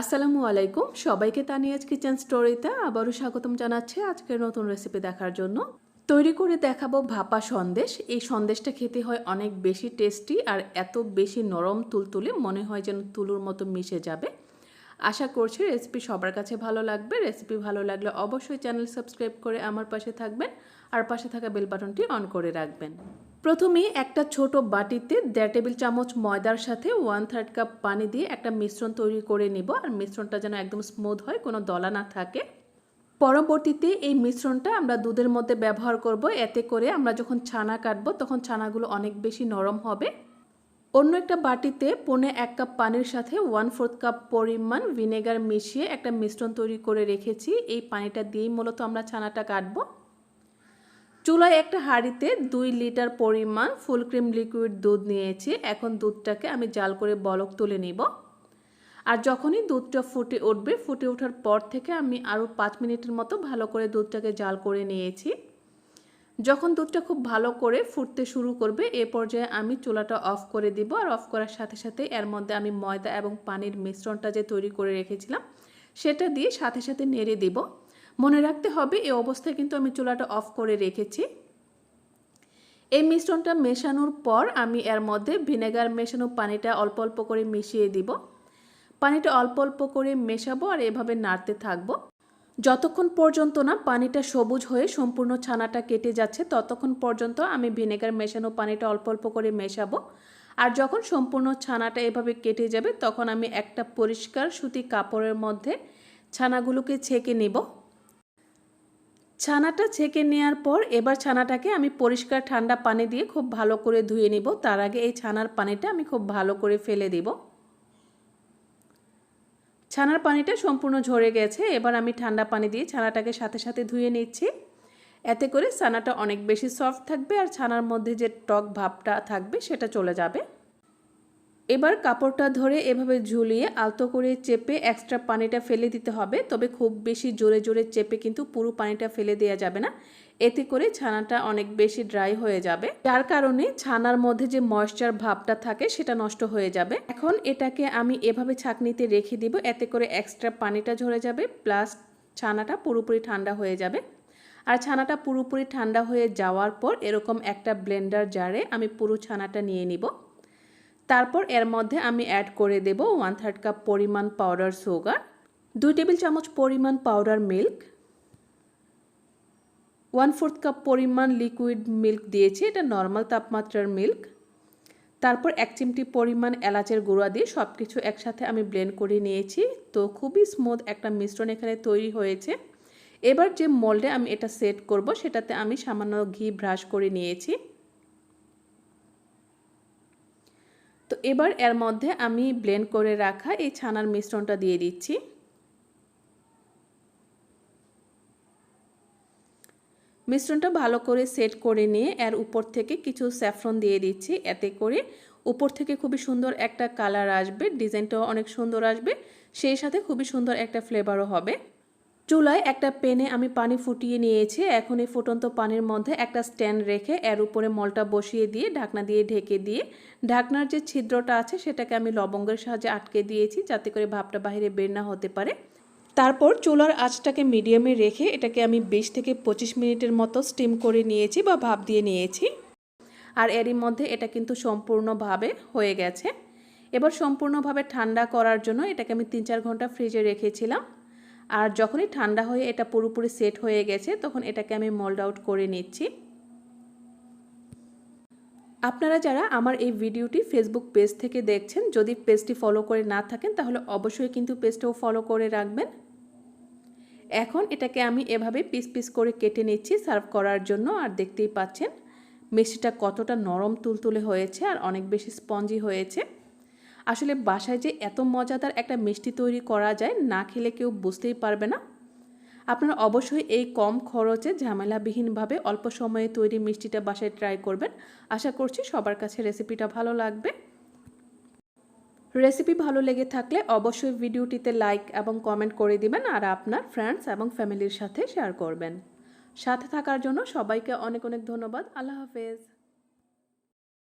আসসালামু আলাইকুম। সবাইকে তানিয়াজ কিচেন স্টোরিতে আবারও স্বাগতম জানাচ্ছি আজকের নতুন রেসিপি দেখার জন্য। তৈরি করে দেখাবো ভাপা সন্দেশ। এই সন্দেশটা খেতে হয় অনেক বেশি টেস্টি আর এত বেশি নরম তুলতুলে মনে হয় যেন তুলুর মতো মিশে যাবে। আশা করছি রেসিপি সবার কাছে ভালো লাগবে। রেসিপি ভালো লাগলে অবশ্যই চ্যানেল সাবস্ক্রাইব করে আমার পাশে থাকবেন আর পাশে থাকা বেল বাটনটি অন করে রাখবেন। প্রথমে একটা ছোট বাটিতে দেড় টেবিল চামচ ময়দার সাথে ওয়ান থার্ড কাপ পানি দিয়ে একটা মিশ্রণ তৈরি করে নেব আর মিশ্রণটা যেন একদম স্মুথ হয়, কোনো দলা না থাকে। পরবর্তীতে এই মিশ্রণটা আমরা দুধের মধ্যে ব্যবহার করব, এতে করে আমরা যখন ছানা কাটবো তখন ছানাগুলো অনেক বেশি নরম হবে। অন্য একটা বাটিতে পনে এক কাপ পানির সাথে ওয়ান ফোর্থ কাপ পরিমাণ ভিনেগার মিশিয়ে একটা মিশ্রণ তৈরি করে রেখেছি। এই পানিটা দিয়েই মূলত আমরা ছানাটা কাটবো। চুলায় একটা হাঁড়িতে দুই লিটার পরিমাণ ফুল ক্রিম লিকুইড দুধ নিয়েছি। এখন দুধটাকে আমি জাল করে বলক তুলে নিব। আর যখনই দুধটা ফুটে উঠবে, ফুটে ওঠার পর থেকে আমি আরও পাঁচ মিনিটের মতো ভালো করে দুধটাকে জাল করে নিয়েছি। যখন দুধটা খুব ভালো করে ফুটতে শুরু করবে, এ পর্যায়ে আমি চুলাটা অফ করে দিব। আর অফ করার সাথে সাথে এর মধ্যে আমি ময়দা এবং পানির মিশ্রণটা যে তৈরি করে রেখেছিলাম, সেটা দিয়ে সাথে সাথে নেড়ে দিব। মনে রাখতে হবে এই অবস্থায় কিন্তু আমি চুলাটা অফ করে রেখেছি। এই মিশ্রণটা মেশানোর পর আমি এর মধ্যে ভিনেগার মেশানো পানিটা অল্প অল্প করে মিশিয়ে দিব। পানিটা অল্প অল্প করে মেশাবো আর এভাবে নাড়তে থাকব। যতক্ষণ পর্যন্ত না পানিটা সবুজ হয়ে সম্পূর্ণ ছানাটা কেটে যাচ্ছে, ততক্ষণ পর্যন্ত আমি ভিনেগার মেশানো পানিটা অল্প অল্প করে মেশাবো। আর যখন সম্পূর্ণ ছানাটা এভাবে কেটে যাবে, তখন আমি একটা পরিষ্কার সুতি কাপড়ের মধ্যে ছানাগুলোকে ছেঁকে নেব। ছানাটা ছেঁকে নেওয়ার পর এবার ছানাটাকে আমি পরিষ্কার ঠান্ডা পানি দিয়ে খুব ভালো করে ধুয়ে নিব। তার আগে এই ছানার পানিটা আমি খুব ভালো করে ফেলে দিব। ছানার পানিটা সম্পূর্ণ ঝরে গেছে। এবার আমি ঠান্ডা পানি দিয়ে ছানাটাকে সাথে সাথে ধুয়ে নিচ্ছি। এতে করে ছানাটা অনেক বেশি সফট থাকবে আর ছানার মধ্যে যে টক ভাবটা থাকবে সেটা চলে যাবে। এবার কাপড়টা ধরে এভাবে ঝুলিয়ে আলতো করে চেপে এক্সট্রা পানিটা ফেলে দিতে হবে। তবে খুব বেশি জোরে জোরে চেপে কিন্তু পুরো পানিটা ফেলে দেওয়া যাবে না। এতে করে ছানাটা অনেক বেশি ড্রাই হয়ে যাবে। যার কারণে ছানার মধ্যে যে ময়শ্চার ভাবটা থাকে সেটা নষ্ট হয়ে যাবে। এখন এটাকে আমি এভাবে ছাকনিতে রেখে দিব। এতে করে এক্সট্রা পানিটা ঝরে যাবে। প্লাস ছানাটা পুরোপুরি ঠান্ডা হয়ে যাবে। আর ছানাটা পুরোপুরি ঠান্ডা হয়ে যাওয়ার পর এরকম একটা ব্লেন্ডার জারে আমি পুরো ছানাটা নিয়ে নিব। তারপর এর মধ্যে আমি অ্যাড করে দেব ওয়ান থার্ড কাপ পরিমাণ পাউডার সুগার দুই টেবিল চামচ পরিমাণ powder milk one fourth cup পরিমাণ লিকুইড মিল্ক দিয়েছি, এটা নর্মাল তাপমাত্রার মিল্ক তারপর এক চিমটি পরিমাণ এলাচের গুঁড়া দিয়ে সব কিছু একসাথে আমি ব্লেন্ড করে নিয়েছি, তো খুবই স্মুথ একটা মিশ্রণ এখানে তৈরি হয়েছে। এবার যে মোল্ডে আমি এটা সেট করব, সেটাতে আমি সামান্য ঘি ব্রাশ করে নিয়েছি। তো এবার এর মধ্যে আমি ব্লেন্ড করে রাখা এই ছানার মিশ্রণটা দিয়ে দিচ্ছি। মিশ্রণটা ভালো করে সেট করে নিয়ে এর উপর থেকে কিছু স্যাফরন দিয়ে দিচ্ছি। এতে করে উপর থেকে খুবই সুন্দর একটা কালার আসবে ডিজাইনটাও অনেক সুন্দর আসবে, সেই সাথে খুবই সুন্দর একটা ফ্লেভারও হবে। চুলায় একটা পেনে আমি পানি ফুটিয়ে নিয়েছি। এখন এই ফুটন্ত পানির মধ্যে একটা স্ট্যান্ড রেখে এর উপরে মলটা বসিয়ে দিয়ে ঢাকনা দিয়ে ঢেকে দিয়ে ঢাকনার যে ছিদ্রটা আছে সেটাকে আমি লবঙ্গের সাহায্যে আটকে দিয়েছি যাতে করে ভাবটা বাইরে বের না হতে পারে। তারপর চুলার আঁচটাকে মিডিয়ামে রেখে এটাকে আমি বিশ থেকে পঁচিশ মিনিটের মতো স্টিম করে নিয়েছি বা ভাপ দিয়ে নিয়েছি। আর এরই মধ্যে এটা কিন্তু সম্পূর্ণভাবে হয়ে গেছে। এবার সম্পূর্ণভাবে ঠান্ডা করার জন্য এটাকে আমি তিন চার ঘণ্টা ফ্রিজে রেখেছিলাম। আর যখনই ঠান্ডা হয়ে এটা পুরোপুরি সেট হয়ে গেছে, তখন এটাকে আমি মোল্ড আউট করে নিচ্ছি। আপনারা যারা আমার এই ভিডিওটি ফেসবুক পেজ থেকে দেখছেন, যদি পেজটি ফলো করে না থাকেন, তাহলে অবশ্যই কিন্তু পেজটাও ফলো করে রাখবেন। এখন এটাকে আমি এভাবে পিস পিস করে কেটে নিচ্ছি সার্ভ করার জন্য, আর দেখতেই পাচ্ছেন মিষ্টিটা কতটা নরম তুলতুলে হয়েছে, আর অনেক বেশি স্পঞ্জি হয়েছে। আসলে বাসায় যে এত মজাদার একটা মিষ্টি তৈরি করা যায়, না খেলে কেউ বুঝতেই পারবে না। আপনারা অবশ্যই এই কম খরচে ঝামেলাবিহীনভাবে অল্প সময়ে তৈরি মিষ্টিটা বাসায় ট্রাই করবেন। আশা করছি সবার কাছে রেসিপিটা ভালো লাগবে। রেসিপি ভালো লেগে থাকলে অবশ্যই ভিডিওটিতে লাইক এবং কমেন্ট করে দিবেন আর আপনার ফ্রেন্ডস এবং ফ্যামিলির সাথে শেয়ার করবেন। সাথে থাকার জন্য সবাইকে অনেক অনেক ধন্যবাদ। আল্লাহ হাফেজ।